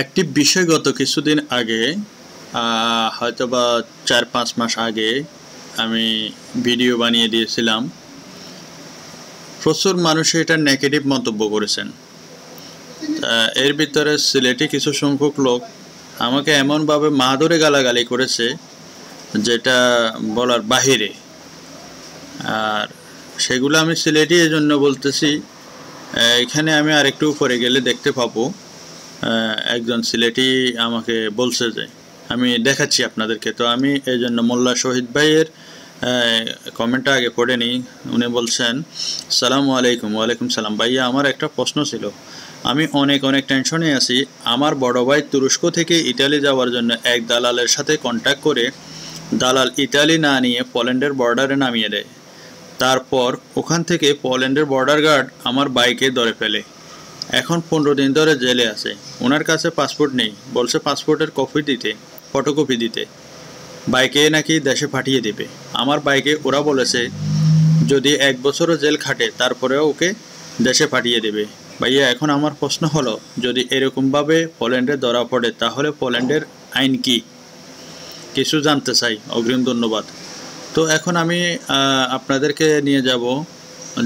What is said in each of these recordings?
একটি বিষয় গত কিছুদিন আগে হয়তো বা চার পাঁচ মাস আগে আমি ভিডিও বানিয়ে দিয়েছিলাম। প্রচুর মানুষ এটা নেগেটিভ মন্তব্য করেছেন। এর ভিতরে সিলেটি কিছু সংখ্যক লোক আমাকে এমনভাবে মা ধরে গালাগালি করেছে, যেটা বলার বাহিরে। আর সেগুলো আমি সিলেটি এই জন্য বলতেছি এখানে আমি আরেকটু উপরে গেলে দেখতে পাবো। একজন সিলেটি আমাকে বলছে যে, আমি দেখাচ্ছি আপনাদেরকে। তো আমি এই জন্য মোল্লা শহীদ ভাইয়ের কমেন্টটা আগে পড়ে নিই। উনি বলছেন, সালামু আলাইকুম, ওয়ালাইকুম সালাম। ভাইয়া, আমার একটা প্রশ্ন ছিল। আমি অনেক অনেক টেনশনে আছি। আমার বড় ভাই তুরস্ক থেকে ইটালি যাওয়ার জন্য এক দালালের সাথে কন্ট্যাক্ট করে দালাল ইটালি না নিয়ে পোল্যান্ডের বর্ডারে নামিয়ে দেয়। তারপর ওখান থেকে পোল্যান্ডের বর্ডার গার্ড আমার বাইকে ধরে ফেলে। এখন পনেরো দিন ধরে জেলে আছে। ওনার কাছে পাসপোর্ট নেই। বলছে পাসপোর্টের কপি দিতে, ফটোকপি দিতে। বাইকে নাকি দেশে পাঠিয়ে দেবে। আমার বাইকে ওরা বলেছে, যদি এক বছরও জেল খাটে, তারপরেও ওকে দেশে পাঠিয়ে দেবে। ভাইয়া, এখন আমার প্রশ্ন হলো, যদি এরকমভাবে পোল্যান্ডে ধরা পড়ে, তাহলে পোল্যান্ডের আইন কি? কিছু জানতে চাই। অগ্রিম ধন্যবাদ। তো এখন আমি আপনাদেরকে নিয়ে যাব,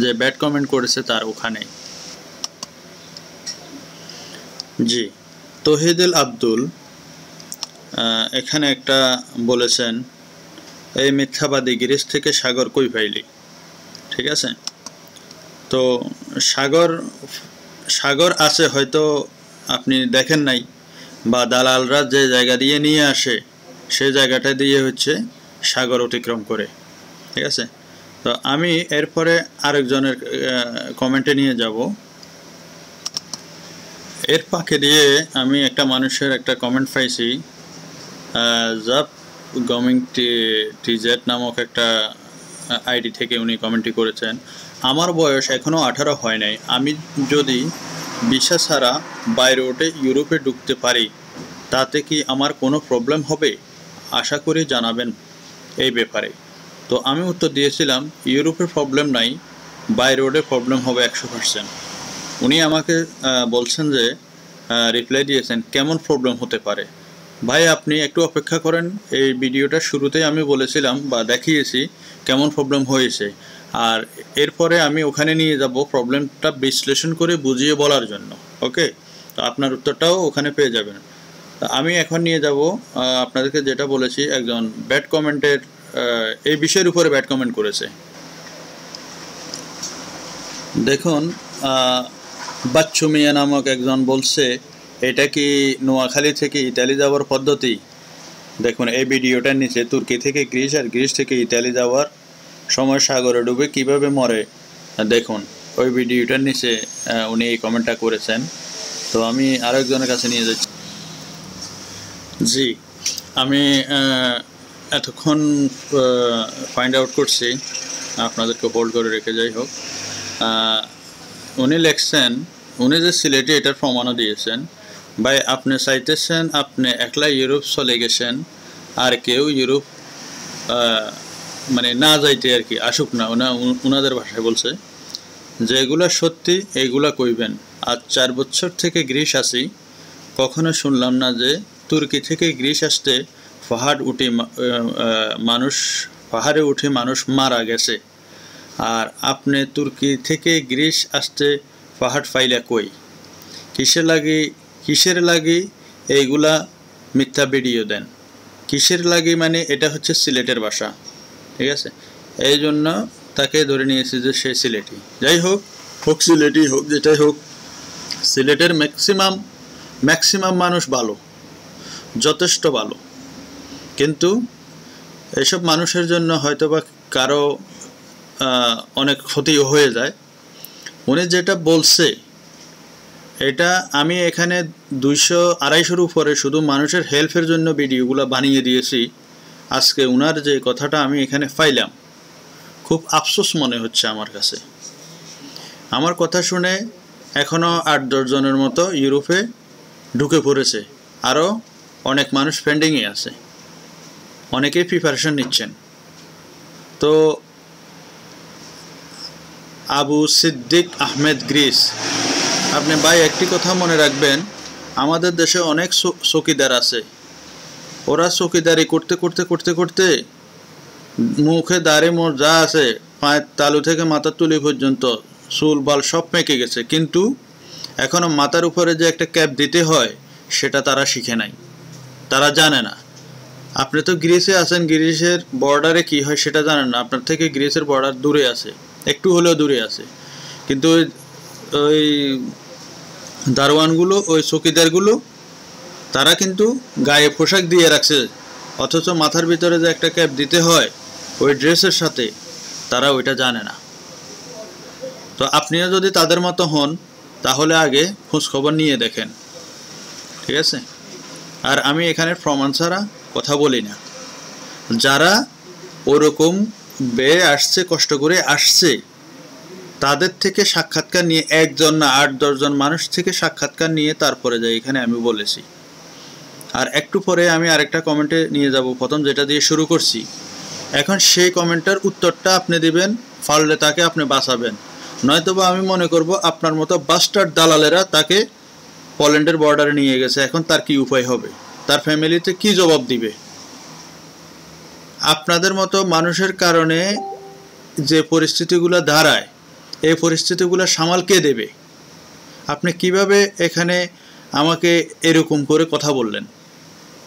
যে ব্যাড কমেন্ট করেছে তার ওখানে। জি। তহিদুল আব্দুল এখানে একটা বলেছেন, এই মিথ্যাবাদী গিরিশ থেকে সাগর কই পাইলি? ঠিক আছে? তো সাগর সাগর আছে হয়তো আপনি দেখেন নাই, বা দালালরা যে জায়গা দিয়ে নিয়ে আসে, সে জায়গাটা দিয়ে হচ্ছে সাগর অতিক্রম করে। ঠিক আছে? তো আমি এরপরে আরেকজনের কমেন্টে নিয়ে যাব। এর পাখে দিয়ে আমি একটা মানুষের একটা কমেন্ট পাইছি জাপ গমিং টিজেট নামক একটা আইডি থেকে উনি কমেন্টটি করেছেন। আমার বয়স এখনও আঠারো হয় নাই। আমি যদি ভিসা ছাড়া বাইরে ওঠে ইউরোপে ঢুকতে পারি, তাতে কি আমার কোনো প্রবলেম হবে? আশা করি জানাবেন এই ব্যাপারে। তো আমি উত্তর দিয়েছিলাম ইউরোপের প্রবলেম নাই বাই রোডে প্রবলেম হবে একশো পার্সেন্ট উনি আমাকে বলছেন যে রিপ্লাই দিয়েছেন, কেমন প্রবলেম হতে পারে? ভাই, আপনি একটু অপেক্ষা করেন, এই ভিডিওটা শুরুতেই আমি বলেছিলাম বা দেখিয়েছি কেমন প্রবলেম হয়েছে। আর এরপরে আমি ওখানে নিয়ে যাব প্রবলেমটা বিশ্লেষণ করে বুঝিয়ে বলার জন্য, ওকে? তো আপনার উত্তরটাও ওখানে পেয়ে যাবেন। আমি এখন নিয়ে যাব আপনাদেরকে যেটা বলেছি, একজন ব্যাড কমেন্টের এই বিষয়ের উপরে ব্যাড কমেন্ট করেছে। দেখুন বাচ্চু মিয়া নামক একজন বলছে, এটা কি নোয়াখালী থেকে ইতালি যাওয়ার পদ্ধতি? দেখুন, এই ভিডিওটার নিচে তুর্কি থেকে গ্রিস আর গ্রিস থেকে ইতালি যাওয়ার সময় সাগরে ডুবে কীভাবে মরে, দেখুন। ওই ভিডিওটার নিচে উনি এই কমেন্টটা করেছেন। তো আমি আরেকজনের কাছে নিয়ে যাচ্ছি। জি, আমি এতক্ষণ ফাইন্ড আউট করছি। আপনাদেরকে হোল্ড করে রেখে যাই হোক। উনি লেখছেন, উনি যে সিলেটে এটার প্রমাণও দিয়েছেন, ভাই, আপনি চাইতেছেন আপনি একলা ইউরোপ চলে গেছেন, আর কেউ ইউরোপ মানে না যাইতে আর কি আসুক না। ওনা ওনাদের ভাষায় বলছে, যেগুলা সত্যি এইগুলা কইবেন। আর চার বছর থেকে গ্রিস আসি কখনো শুনলাম না যে তুর্কি থেকে গ্রিস আসতে পাহাড় উঠে মানুষ পাহাড়ে উঠে মানুষ মারা গেছে। আর আপনি তুর্কি থেকে গ্রিস আসতে পাহাড় ফাইলা কই? কিসের লাগি কিসের লাগি এইগুলা মিথ্যা ভিডিও দেন। কিসের লাগি মানে এটা হচ্ছে সিলেটের ভাষা, ঠিক আছে? এই জন্য তাকে ধরে নিয়েছে যে সে সিলেটি। যাই হোক হোক সিলেটি হোক, যেটাই হোক, সিলেটের ম্যাক্সিমাম ম্যাক্সিমাম মানুষ ভালো, যথেষ্ট ভালো। কিন্তু এসব মানুষের জন্য হয়তোবা কারও অনেক ক্ষতি হয়ে যায়। উনি যেটা বলছে, এটা আমি এখানে দুইশো আড়াইশোর উপরে শুধু মানুষের হেল্পের জন্য ভিডিওগুলো বানিয়ে দিয়েছি। আজকে উনার যে কথাটা আমি এখানে পাইলাম, খুব আফসোস মনে হচ্ছে আমার কাছে। আমার কথা শুনে এখনও আট দশজনের মতো ইউরোপে ঢুকে পড়েছে। আরও অনেক মানুষ পেন্ডিংয়ে আছে। অনেকেই প্রিপারেশন নিচ্ছেন। তো আবু সিদ্দিক আহমেদ গ্রিস। আপনি ভাই, একটি কথা মনে রাখবেন, আমাদের দেশে অনেক চৌকিদার আছে। ওরা চৌকিদারি করতে করতে করতে করতে মুখে দাড়ি মোর যা আছে, পায়ের তালু থেকে মাথার তুলি পর্যন্ত চুল, বাল সব পেকে গেছে। কিন্তু এখনও মাথার উপরে যে একটা ক্যাপ দিতে হয়, সেটা তারা শিখে নাই। তারা জানে না। আপনি তো গ্রিসে আছেন, গ্রিসের বর্ডারে কি হয় সেটা জানেন না। আপনার থেকে গ্রিসের বর্ডার দূরে আছে। একটু হলেও দূরে আছে। কিন্তু ওই ওই দারোয়ানগুলো, ওই চকিদারগুলো তারা কিন্তু গায়ে পোশাক দিয়ে রাখছে। অথচ মাথার ভিতরে যে একটা ক্যাপ দিতে হয়, ওই ড্রেসের সাথে তারা ওইটা জানে না। তো আপনিও যদি তাদের মতো হন, তাহলে আগে খোঁজখবর নিয়ে দেখেন। ঠিক আছে? আর আমি এখানে প্রমাণ ছাড়া কথা বলি না। যারা ওরকম বেয়ে আসছে, কষ্ট করে আসছে। তাদের থেকে সাক্ষাৎকার নিয়ে একজন না আট দশজন মানুষ থেকে সাক্ষাৎকার নিয়ে তারপরে যাই, এখানে আমি বলেছি। আর একটু পরে আমি আরেকটা কমেন্টে নিয়ে যাব, প্রথম যেটা দিয়ে শুরু করছি। এখন সেই কমেন্টের উত্তরটা আপনি দিবেন ফাললে তাকে আপনি বাঁচাবেন। নয়তোবা আমি মনে করব আপনার মতো বাস্টার দালালেরা তাকে পোল্যান্ডের বর্ডারে নিয়ে গেছে, এখন তার কি উপায় হবে? তার ফ্যামিলিতে কি জবাব দিবে? আপনাদের মতো মানুষের কারণে যে পরিস্থিতিগুলো দাঁড়ায়, এই পরিস্থিতিগুলো সামাল কে দেবে? আপনি কীভাবে এখানে আমাকে এরকম করে কথা বললেন?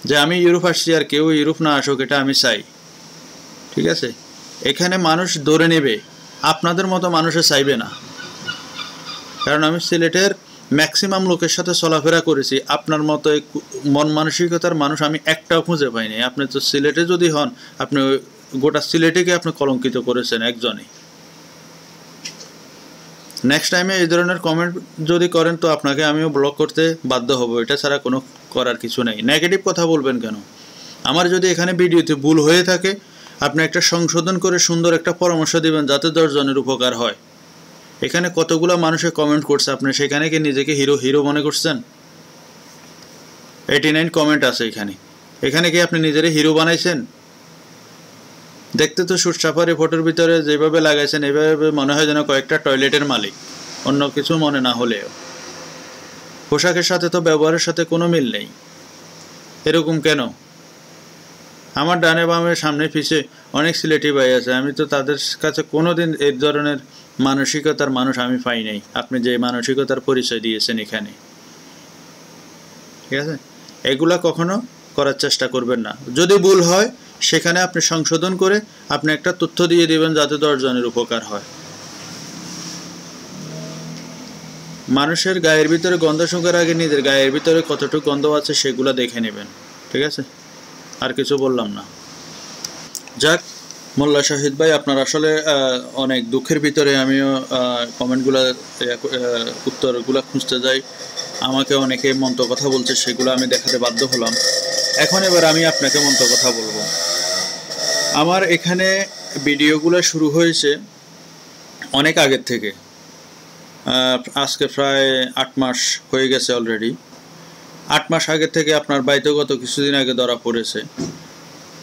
যে আমি ইউরোপ আসছি আর কেউ ইউরোপ না আসুক, এটা আমি চাই। ঠিক আছে? এখানে মানুষ ধরে নেবে, আপনাদের মতো মানুষে চাইবে না। কারণ আমি সিলেটের ম্যাক্সিমাম লোকের সাথে চলাফেরা করেছি, আপনার মতো মন মানসিকতার মানুষ আমি একটাও খুঁজে পাইনি। আপনি তো সিলেটে যদি হন, আপনি গোটা সিলেটেকে আপনি কলঙ্কিত করেছেন একজনই। নেক্সট টাইমে এই ধরনের কমেন্ট যদি করেন, তো আপনাকে আমিও ব্লক করতে বাধ্য হব। এটা ছাড়া কোনো করার কিছু নেই। নেগেটিভ কথা বলবেন কেন? আমার যদি এখানে ভিডিওতে ভুল হয়ে থাকে, আপনি একটা সংশোধন করে সুন্দর একটা পরামর্শ দিবেন, যাতে দশজনের উপকার হয়। এখানে কতগুলো মানুষে কমেন্ট করছে আপনি? সেখানে কি নিজেকে হিরো হিরো মনে করছেন? এইটি নাইন কমেন্ট আছে এখানে। এখানে কি আপনি নিজেরে হিরো বানাইছেন? দেখতে তো সুটসাফারি ফটোর ভিতরে যেভাবে লাগাইছেন, এভাবে মনে হয় যেন কয়েকটা টয়লেটের মালিক। অন্য কিছু মনে না হলেও। পোশাকের সাথে তো ব্যবহারের সাথে কোনো মিল নেই। এরকম কেন? আমার ডানে বামে সামনে পিছে অনেক সিলেটি ভাই আছে। আমি তো তাদের কাছে কোনো দিন এই ধরনের মানসিকতার মানুষ আমি পাই নাই। আপনি যে মানসিকতার পরিচয় দিয়েছেন এখানে। ঠিক আছে? এগুলা কখনো করার চেষ্টা করবেন না। যদি ভুল হয়, সেখানে আপনি সংশোধন করে আপনি একটা তথ্য দিয়ে দিবেন যাতে দশজনের উপকার হয়। মানুষের গায়ের ভিতরে গন্ধ শুকার আগে নিজের গায়ের ভিতরে কতটুকু গন্ধ আছে সেগুলো দেখে নেবেন। ঠিক আছে? আর কিছু বললাম না। যাক মোল্লা শাহিদ ভাই, আপনার আসলে অনেক দুঃখের ভিতরে আমিও কমেন্টগুলো উত্তরগুলো খুঁজতে যাই। আমাকে অনেকে মন্ত কথা বলছে, সেগুলো আমি দেখাতে বাধ্য হলাম। এখন এবার আমি আপনাকে মন্ত কথা বলব। আমার এখানে ভিডিওগুলো শুরু হয়েছে অনেক আগের থেকে। আজকে প্রায় আট মাস হয়ে গেছে অলরেডি। আট মাস আগে থেকে আপনার বাড়িতে গত কিছুদিন আগে ধরা পড়েছে।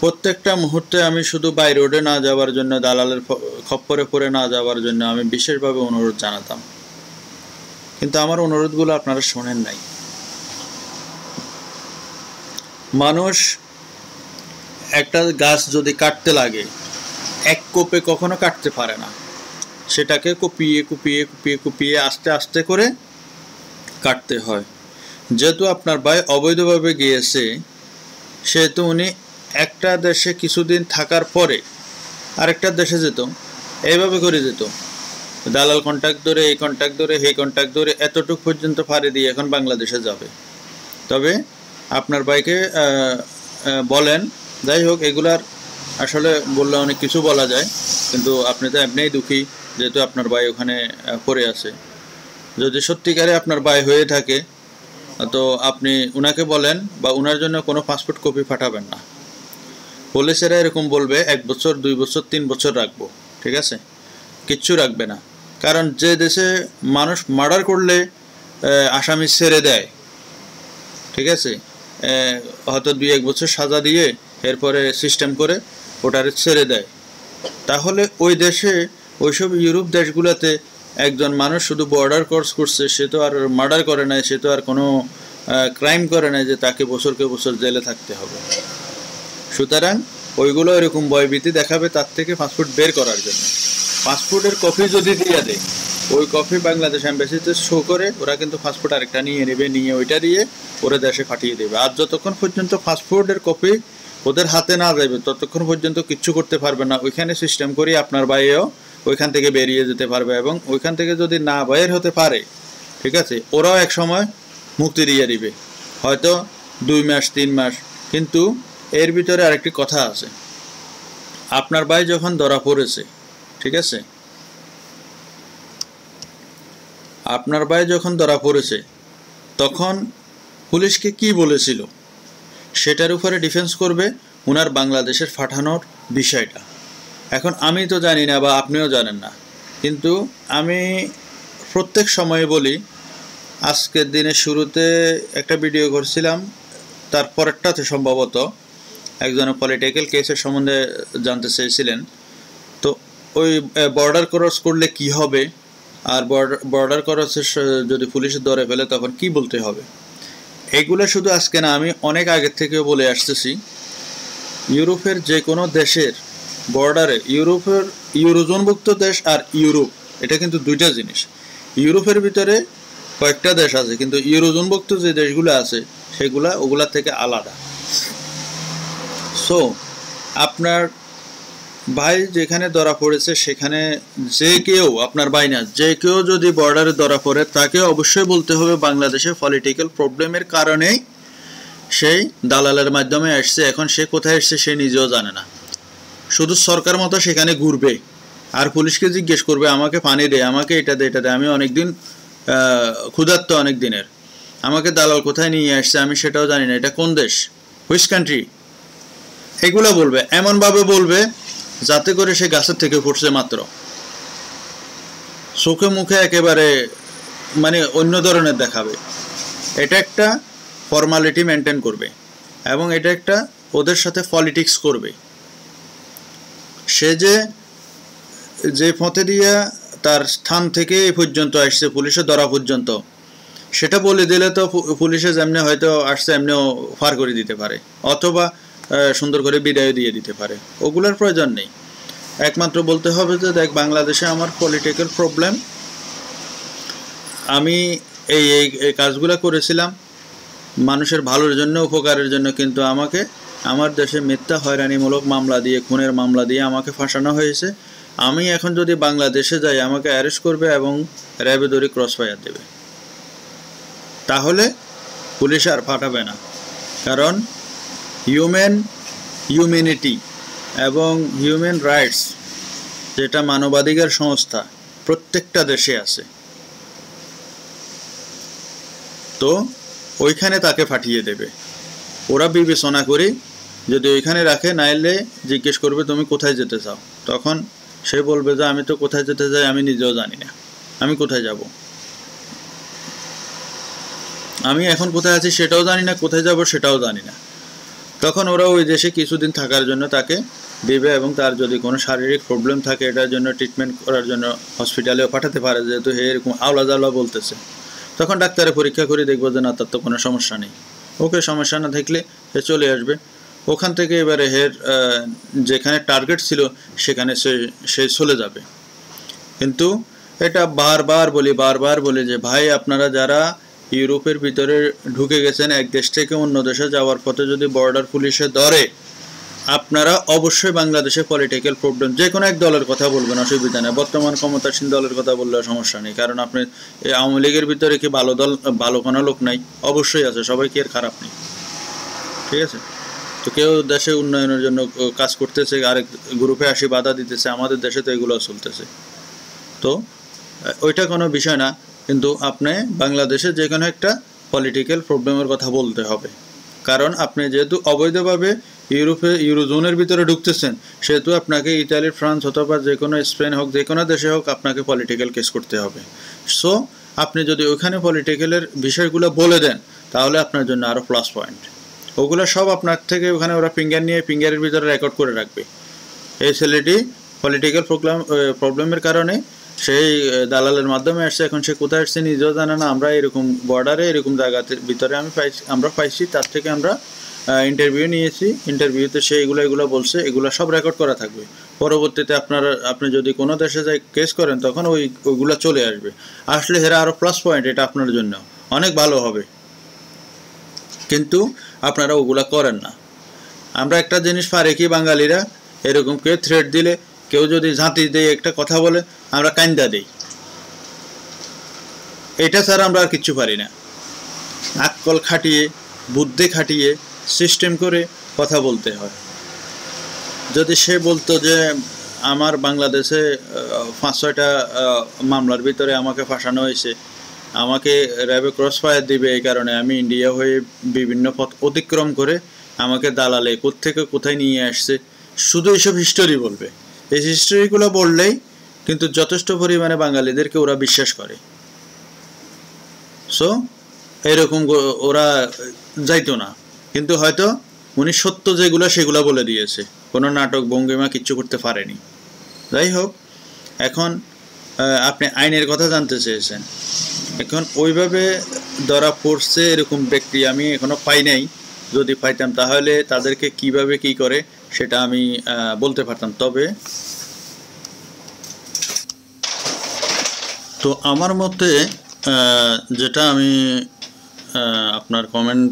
প্রত্যেকটা মুহূর্তে আমি শুধু বাই রোডে না যাওয়ার জন্য, দালালের খপ্পরে পড়ে না যাওয়ার জন্য আমি বিশেষভাবে অনুরোধ জানাতাম। কিন্তু আমার অনুরোধগুলো আপনারা শোনেন নাই। মানুষ একটা গাছ যদি কাটতে লাগে, এক কোপে কখনো কাটতে পারে না। সেটাকে কুপিয়ে কুপিয়ে কুপিয়ে কুপিয়ে আস্তে আস্তে করে কাটতে হয়। যেহেতু আপনার ভাই অবৈধভাবে গিয়েছে, সেহেতু উনি একটা দেশে কিছুদিন থাকার পরে আরেকটা দেশে যেত, এইভাবে করে যেত। দালাল কন্ট্যাক্ট ধরে, এই কন্ট্যাক্ট ধরে, সেই কন্ট্যাক্ট ধরে এতটুক পর্যন্ত পাড়ি দিয়ে এখন বাংলাদেশে যাবে। তবে আপনার ভাইকে বলেন, যাই হোক, এগুলার আসলে বললে অনেক কিছু বলা যায়, কিন্তু আপনি তো এমনিই দুঃখী, যেহেতু আপনার ভাই ওখানে পড়ে আছে। যদি সত্যিকারে আপনার ভাই হয়ে থাকে, তো আপনি উনাকে বলেন বা উনার জন্য কোনো পাসপোর্ট কপি পাঠাবেন না। পুলিশেরা এরকম বলবে, এক বছর, দুই বছর, তিন বছর রাখব, ঠিক আছে? কিচ্ছু রাখবে না। কারণ যে দেশে মানুষ মার্ডার করলে আসামি ছেড়ে দেয়, ঠিক আছে? হয়তো দুই, এক বছর সাজা দিয়ে এরপরে সিস্টেম করে ওটারে ছেড়ে দেয়। তাহলে ওই দেশে, ওইসব ইউরোপ দেশগুলোতে একজন মানুষ শুধু বর্ডার ক্রস করছে, সে তো আর মার্ডার করে নাই, সে তো আর কোনো ক্রাইম করে না যে তাকে বছরকে বছর জেলে থাকতে হবে। সুতরাং ওইগুলো এরকম ভয়ভীতি দেখাবে তার থেকে পাসপোর্ট বের করার জন্য। পাসপোর্টের কপি যদি দিয়ে দেয়, ওই কপি বাংলাদেশ অ্যাম্বাসিতে শো করে, ওরা কিন্তু পাসপোর্ট আরেকটা নিয়ে নেবে, নিয়ে ওইটা দিয়ে ওরা দেশে পাঠিয়ে দেবে। আর যতক্ষণ পর্যন্ত পাসপোর্টের কপি ওদের হাতে না যাবে, ততক্ষণ পর্যন্ত কিচ্ছু করতে পারবে না। ওইখানে সিস্টেম করি আপনার বাইরেও ওইখান থেকে বেরিয়ে যেতে পারবে এবং ওইখান থেকে যদি না বাইর হতে পারে, ঠিক আছে, ওরাও এক সময় মুক্তি দিয়ে দিবে। হয়তো দুই মাস, তিন মাস, কিন্তু এর ভিতরে আরেকটি কথা আছে। আপনার ভাই যখন ধরা পড়েছে, ঠিক আছে? আপনার ভাই যখন ধরা পড়েছে, তখন পুলিশকে কি বলেছিল? সেটার উপরে ডিফেন্স করবে ওনার বাংলাদেশের পাঠানোর বিষয়টা। এখন আমি তো জানি না বা আপনিও জানেন না। কিন্তু আমি প্রত্যেক সময়ে বলি, আজকের দিনের শুরুতে একটা ভিডিও করছিলাম, তার পরেরটাতে সম্ভবত একজন পলিটিক্যাল কেসের সম্বন্ধে জানতে চেয়েছিলেন। তো ওই বর্ডার ক্রস করলে কি হবে? আর বর্ডার ক্রসের যদি পুলিশে ধরে ফেলে, তখন কি বলতে হবে? এগুলো শুধু আজকে না, আমি অনেক আগের থেকেও বলে আসতেছি। ইউরোপের যে কোনো দেশের বর্ডারে ইউরোপের ইউরোজোনভুক্ত দেশ আর ইউরোপ, এটা কিন্তু দুইটা জিনিস। ইউরোপের ভিতরে কয়েকটা দেশ আছে, কিন্তু ইউরোজোনভুক্ত যে দেশগুলো আছে, সেগুলা, ওগুলা থেকে আলাদা। সো আপনার ভাই যেখানে ধরা পড়েছে, সেখানে যে কেউ, আপনার ভাই না, যে কেউ যদি বর্ডারে ধরা পড়ে, তাকে অবশ্যই বলতে হবে বাংলাদেশে পলিটিক্যাল প্রবলেমের কারণেই সেই দালালের মাধ্যমে আসছে। এখন সে কোথায় এসছে, সে নিজেও জানে না। শুধু সরকার মতো সেখানে ঘুরবে। আর পুলিশকে জিজ্ঞেস করবে, আমাকে পানি দে, আমাকে এটা দে এটা দে। আমি অনেকদিন ক্ষুধার্ত অনেক দিনের আমাকে দালাল কোথায় নিয়ে আসছে, আমি সেটাও জানি না। এটা কোন দেশ? হুইচ কান্ট্রি এগুলো বলবে, এমনভাবে বলবে যাতে করে সে গাছের থেকে পড়ছে মাত্র। চোখে মুখে একেবারে মানে অন্য ধরনের দেখাবে। এটা একটা ফর্মালিটি মেনটেন করবে এবং এটা একটা ওদের সাথে পলিটিক্স করবে। সে যে যে পথে দিয়ে তার স্থান থেকে এই পর্যন্ত আসছে পুলিশে ধরা পর্যন্ত, সেটা বলে দিলে তো পুলিশে যেমনি হয়তো আসছে, এমনিও ফার করে দিতে পারে। অথবা সুন্দর করে বিদায় দিয়ে দিতে পারে। ওগুলোর প্রয়োজন নেই। একমাত্র বলতে হবে যে, দেখ, বাংলাদেশে আমার পলিটিক্যাল প্রবলেম আমি এই এই কাজগুলো করেছিলাম। মানুষের ভালোর জন্য, উপকারের জন্য, কিন্তু আমাকে, আমার দেশে মিথ্যা, হয়রানিমূলক মামলা দিয়ে, খুনের মামলা দিয়ে আমাকে ফাঁসানো হয়েছে। আমি এখন যদি বাংলাদেশে যাই, আমাকে অ্যারেস্ট করবে এবং র্যাবে দড়ি ক্রস ফায়ার দেবে। তাহলে পুলিশ আর ফাটাবে না। কারণ হিউম্যান হিউম্যানিটি এবং হিউম্যান রাইটস যেটা মানবাধিকার সংস্থা প্রত্যেকটা দেশে আছে। তো ওইখানে তাকে পাঠিয়ে দেবে। ওরা বিবেচনা করে যদি ওইখানে রাখে, নাইলে জিজ্ঞেস করবে, তুমি কোথায় যেতে চাও? তখন সে বলবে যে, আমি তো কোথায় যেতে চাই, আমি নিজেও জানি না। আমি কোথায় যাব? আমি এখন কোথায় আছি সেটাও জানি না, কোথায় যাব সেটাও জানি না। তখন ওরা ওই দেশে কিছুদিন থাকার জন্য তাকে দিবে এবং তার যদি কোনো শারীরিক প্রবলেম থাকে, এটার জন্য ট্রিটমেন্ট করার জন্য হসপিটালেও পাঠাতে পারে। যেহেতু হে এরকম আওলা জাওলা বলতেছে। তখন ডাক্তারে পরীক্ষা করে দেখব যে না, তার তো কোনো সমস্যা নেই। ওকে সমস্যা না থাকলে সে চলে আসবে। ওখান থেকে এবারে হের যেখানে টার্গেট ছিল, সেখানে সে সে চলে যাবে। কিন্তু এটা বারবার বলি বারবার বলি যে, ভাই, আপনারা যারা ইউরোপের ভিতরে ঢুকে গেছেন এক দেশ থেকে অন্য দেশে যাওয়ার পথে যদি বর্ডার পুলিশে ধরে, আপনারা অবশ্যই বাংলাদেশে পলিটিক্যাল প্রবলেম যে কোনো এক দলের কথা বলবেন, অসুবিধা নেই। বর্তমান ক্ষমতাসীন দলের কথা বললেও সমস্যা নেই। কারণ আপনি, এই আওয়ামী লীগের ভিতরে কি ভালো দল, ভালো কোনো লোক নাই? অবশ্যই আছে, সবাই কি এর খারাপ নেই? ঠিক আছে? তো কেউ দেশে উন্নয়নের জন্য কাজ করতেছে, আরেক গ্রুপে আসি, বাধা দিতেছে, আমাদের দেশে তো এগুলো চলতেছে। তো, ওইটা কোনো বিষয় না। কিন্তু আপনি বাংলাদেশে যে কোনো একটা পলিটিক্যাল প্রবলেমের কথা বলতে হবে। কারণ আপনি যেহেতু অবৈধভাবে ইউরোপে, ইউরোজোনের ভিতরে ঢুকতেছেন, সেহেতু আপনাকে ইতালি, ফ্রান্স অথবা যে কোনো স্পেন হোক, যে কোনো দেশে হোক আপনাকে পলিটিক্যাল কেস করতে হবে। সো আপনি যদি ওইখানে পলিটিক্যালের বিষয়গুলো বলে দেন, তাহলে আপনার জন্য আরও প্লাস পয়েন্ট ওগুলো সব আপনার থেকে ওখানে ওরা ফিঙ্গার নিয়ে ফিঙ্গারের ভিতরে রেকর্ড করে রাখবে। এই ছেলেটি পলিটিক্যাল প্রবলেম প্রবলেমের কারণে সেই দালালের মাধ্যমে আসছে। এখন সে কোথায় আসছে নিজেও জানে না। আমরা এরকম বর্ডারে এরকম জায়গাতে, ভিতরে আমি পাইছি, আমরা পাইছি, তার থেকে আমরা ইন্টারভিউ নিয়েছি। ইন্টারভিউতে সে এগুলো এগুলো বলছে, এগুলো সব রেকর্ড করা থাকবে। পরবর্তীতে আপনার, আপনি যদি কোনো দেশে যাই কেস করেন, তখন ওই, ওইগুলো চলে আসবে। আসলে হেরা আরও প্লাস পয়েন্ট এটা আপনার জন্য। অনেক ভালো হবে। কিন্তু আপনারা ওগুলা করেন না। আমরা একটা জিনিস পারি কি বাঙালিরা? এরকম কেউ থ্রেড দিলে কেউ যদি ঝাঁতি দিয়ে একটা কথা বলে, আমরা কান্দা দিই। এটা ছাড়া আমরা আর কিচ্ছু পারি না। আক্কল খাটিয়ে, বুদ্ধি খাটিয়ে সিস্টেম করে কথা বলতে হয়। যদি সে বলতো যে, আমার বাংলাদেশে পাঁচ ছয়টা মামলার ভিতরে আমাকে ফাঁসানো হয়েছে, আমাকে র্যাবে ক্রস ফায়ার দিবে এই কারণে আমি ইন্ডিয়া হয়ে বিভিন্ন পথ অতিক্রম করে আমাকে দালালে কোত্থেকে কোথায় নিয়ে আসছে, শুধু এইসব হিস্টোরি বলবে। এই হিস্টোরিগুলো বললেই কিন্তু যথেষ্ট পরিমাণে বাঙালিদেরকে ওরা বিশ্বাস করে। সো এরকম ওরা যাইতো না। কিন্তু হয়তো উনি সত্য যেগুলো সেগুলো বলে দিয়েছে। কোনো নাটক, ভঙ্গিমা কিচ্ছু করতে পারেনি। যাই হোক, এখন আপনি আইনের কথা জানতে চেয়েছেন। এখন ওইভাবে ধরা পড়ছে এরকম ব্যক্তি আমি এখনও পাই নাই। যদি পাইতাম তাহলে তাদেরকে কীভাবে কি করে সেটা আমি বলতে পারতাম। তবে তো আমার মতে যেটা আমি আপনার কমেন্ট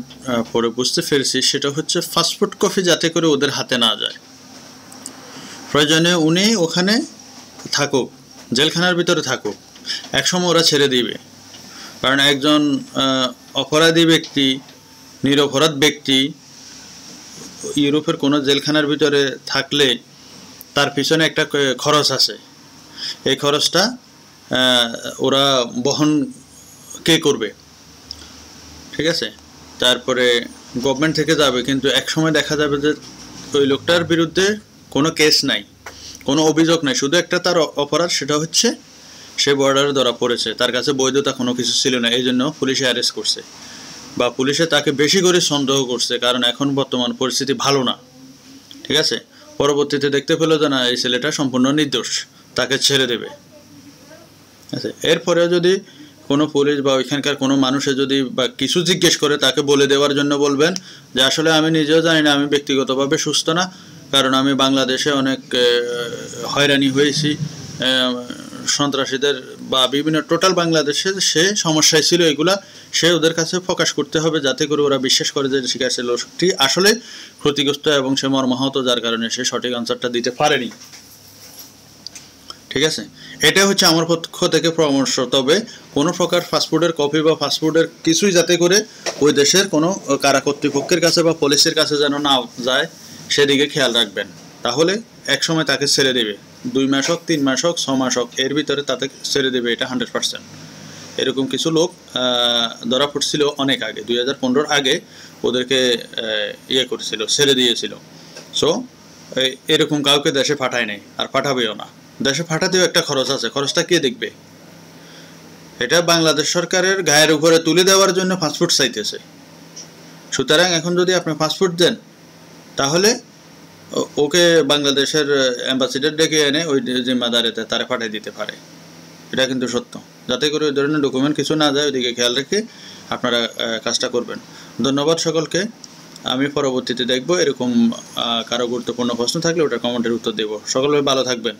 পড়ে বুঝতে পেরেছি, সেটা হচ্ছে ফাস্টফুড কফি যাতে করে ওদের হাতে না যায়। প্রয়োজনে উনি ওখানে থাকুক, জেলখানার ভিতরে থাকুক। একসময় ওরা ছেড়ে দিবে। কারণ একজন অপরাধী ব্যক্তি, নিরপরাধ ব্যক্তি ইউরোপের কোনো জেলখানার ভিতরে থাকলে তার পিছনে একটা খরচ আছে। এই খরচটা ওরা বহন কে করবে? ঠিক আছে? তারপরে গভর্নমেন্ট থেকে যাবে, কিন্তু এক সময় দেখা যাবে যে ওই লোকটার বিরুদ্ধে কোনো কেস নাই, কোনো অভিযোগ নাই। শুধু একটা তার অপরাধ, সেটা হচ্ছে সে বর্ডারে ধরা পড়েছে। তার কাছে বৈধতা কোনো কিছু ছিল না এই জন্য পুলিশে অ্যারেস্ট করছে। বা পুলিশে তাকে বেশি করে সন্দেহ করছে, কারণ এখন বর্তমান পরিস্থিতি ভালো না। ঠিক আছে? পরবর্তীতে দেখতে পেল যে না, এই ছেলেটা সম্পূর্ণ নির্দোষ, তাকে ছেড়ে দেবে। আচ্ছা এরপরেও যদি কোনো পুলিশ বা ওইখানকার কোনো মানুষে যদি বা কিছু জিজ্ঞেস করে, তাকে বলে দেওয়ার জন্য বলবেন যে, আসলে আমি নিজেও জানি না, আমি ব্যক্তিগতভাবে সুস্থ না, কারণ আমি বাংলাদেশে অনেক হয়রানি হয়েছি সন্ত্রাসীদের বা বিভিন্ন টোটাল বাংলাদেশে সে সমস্যায় ছিল এগুলা, সে ওদের কাছে প্রকাশ করতে হবে যাতে করে ওরা বিশ্বাস করে যে শিকার লোকটি আসলে ক্ষতিগ্রস্ত এবং সে মর্মাহত, যার কারণে সে সঠিক আনসারটা দিতে পারেনি। ঠিক আছে? এটা হচ্ছে আমার পক্ষ থেকে পরামর্শ। তবে কোনো প্রকার ফাস্টফুডের কফি বা ফাস্টফুডের কিছুই যাতে করে ওই দেশের কোনো কারা কর্তৃপক্ষের কাছে বা পুলিশের কাছে যেন না যায়, সেদিকে খেয়াল রাখবেন। তাহলে এক সময় তাকে ছেড়ে দেবে। দুই মাস হোক, তিন মাস হোক, ছ মাস হোক, এর ভিতরে তাতে ছেড়ে দেবে এটা হান্ড্রেড পার্সেন্ট এরকম কিছু লোক ধরা পড়ছিল অনেক আগে, দুই হাজার পনেরোর আগে ওদেরকে ইয়ে করেছিল, ছেড়ে দিয়েছিল। সো এরকম কাউকে দেশে পাঠায় নাই, আর পাঠাবেও না। দেশে পাঠাতেও একটা খরচ আছে, খরচটা কে দেখবে? এটা বাংলাদেশ সরকারের গায়ের উপরে তুলে দেওয়ার জন্য ফাস্টফুড চাইতেছে। সুতরাং এখন যদি আপনি ফাস্টফুড দেন, তাহলে ওকে বাংলাদেশের অ্যাম্বাসিডার ডেকে এনে ওই জিম্মাদারেতে তারা পাঠিয়ে দিতে পারে। এটা কিন্তু সত্য। যাতে করে ওই ধরনের ডকুমেন্ট কিছু না যায়, ওইদিকে খেয়াল রেখে আপনারা কাজটা করবেন। ধন্যবাদ সকলকে। আমি পরবর্তীতে দেখব এরকম কারও গুরুত্বপূর্ণ প্রশ্ন থাকলে ওটা কমেন্টের উত্তর দেবো। সকলে ভালো থাকবেন।